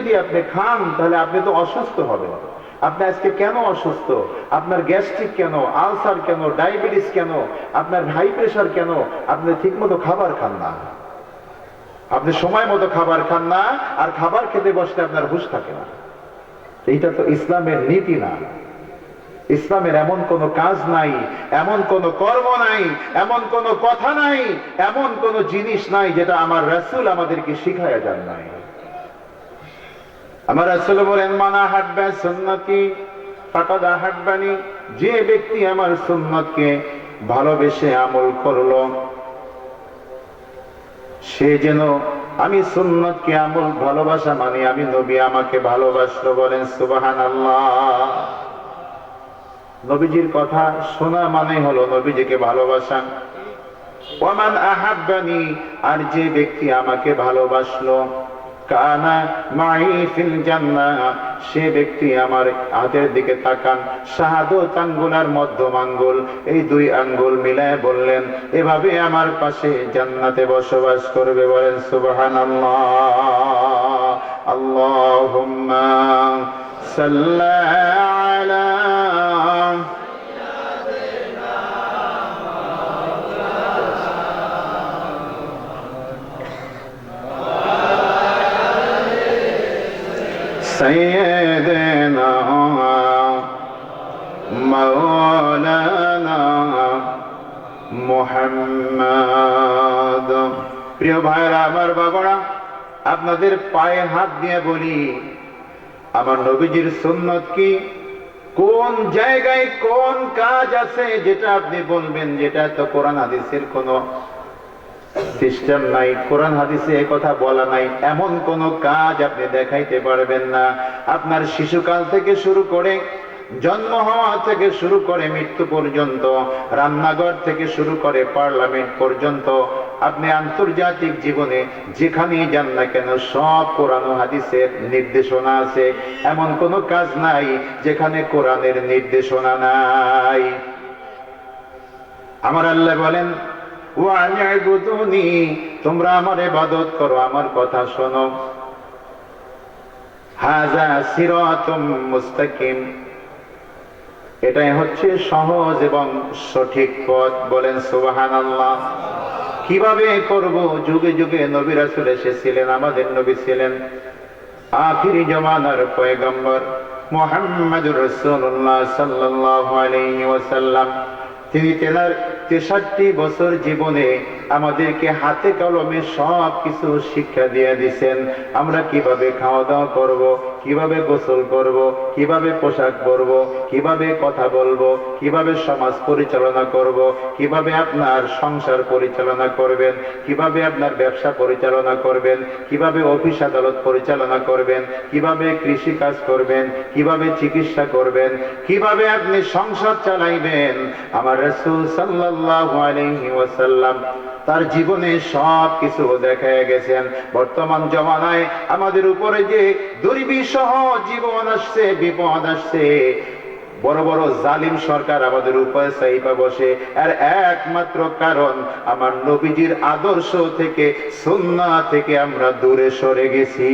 যদি আপনি খান, তাহলে আপনি তো অসুস্থ হবেন। আপনি আজকে কেন অসুস্থ? আপনার গ্যাস্ট্রিক কেন? আলসার কেন? ডায়াবেটিস কেন? আপনার হাই প্রেশার কেন? আপনি ঠিকমতো খাবার খান না। আপনি সময় মতো খাবার খান না, আর খাবার খেতে বসলে আপনার হুশ থাকে না। এইটা তো ইসলামের নীতি না। ইসলামের এমন কোন কাজ নাই, এমন কোন কর্ম নাই, এমন কোন কথা নাই, এমন কোন জিনিস নাই যেটা আমার রাসুল আমাদেরকে শিখায়া যান নাই। আমার রাসূল বলেন, মানা হাড্বা সুন্নতি, ফাকাদ হাড্বানি যে ব্যক্তি আমার সুন্নতকে ভালোবেসে আমল করল, সে যেন আমি সুন্নতকে আমল ভালোবাসা মানে আমি নবী আমাকে ভালোবাসলো বলেন সুবাহান নবীজির কথা শোনা মানে হলো নবীজিকে ভালোবাসা। ওমান আহাব্বানি, আর যে ব্যক্তি আমাকে ভালোবাসলো কানা মাই ফিল জান্নাহ সে ব্যক্তি আমার হাতের দিকে তাকান। শাহাদত আঙ্গুল আর মধ্যম আঙ্গুল, এই দুই আঙ্গুল মিলায় বললেন, এভাবে আমার পাশে জান্নাতে বসবাস করবে বলেন সুবহানাল্লাহ। আল্লাহুম্মা সাল্লি আলা سيدنا مولانا মোহাম্মদ প্রিয় ভাইরা আমার বাবারা আপনাদের পায়ে হাত দিয়ে বলি আমার নবীজির সুন্নত কি কোন জায়গায় কোন কাজ আছে যেটা আপনি বলবেন যেটা তো কোরআন হাদিসের কোনো সিস্টেম নাই, কোরআন হাদিসে এ কথা বলা নাই, এমন কোন কাজ আপনি দেখাইতে পারবেন না। আপনার শিশুকাল থেকে শুরু করে জন্ম হওয়া থেকে শুরু করে মৃত্যু পর্যন্ত, রান্নাঘর থেকে শুরু করে পার্লামেন্ট পর্যন্ত, আপনি আন্তর্জাতিক জীবনে যেখানেই যান না কেন, সব কোরআন হাদিসের নির্দেশনা আছে। এমন কোন কাজ নাই যেখানে কোরআনের নির্দেশনা নাই। আমার আল্লাহ বলেন তোমরা আমার ইবাদত করো, আমার কথা শোনো। হাযা সিরাতুম মুস্তাকিম। এটাই হচ্ছে সহজ এবং সঠিক পথ। বলেন, সুবহানাল্লাহ। কীভাবে করব? যুগে যুগে নবী রাসূল এসেছিলেন, আমাদের নবী ছিলেন। আখিরি জমানার পয়গম্বর মুহাম্মদুর রাসূলুল্লাহ সাল্লাল্লাহু আলাইহি ওয়াসাল্লাম। তিনি তেনার তেষট্টি বছর জীবনে আমাদেরকে হাতে কলমে সব কিছু শিক্ষা দিয়ে দিছেন। আমরা কীভাবে খাওয়া দাওয়া করব? কীভাবে গোসল করব, কীভাবে পোশাক পরব, কীভাবে কথা বলব, কীভাবে সমাজ পরিচালনা করব, কীভাবে আপনার সংসার পরিচালনা করবেন, কীভাবে আপনার ব্যবসা পরিচালনা করবেন, কীভাবে অফিস আদালত পরিচালনা করবেন, কীভাবে কৃষি কাজ করবেন, কীভাবে চিকিৎসা করবেন, কীভাবে আপনি সংসার চালাইবেন। আমার রাসূল সাল্লাল্লাহু আলাইহি ওয়াসাল্লাম তার জীবনে সব কিছু দেখা গেছেন। বর্তমান জমানায় আমাদের উপরে যে দুর্বিষহ জীবন আসছে, বিপদ আসছে। বড় বড় জালিম সরকার আমাদের উপায় সাইপা বসে। আর একমাত্র কারণ আমার নবীজির আদর্শ থেকে সন্না থেকে আমরা দূরে সরে গেছি।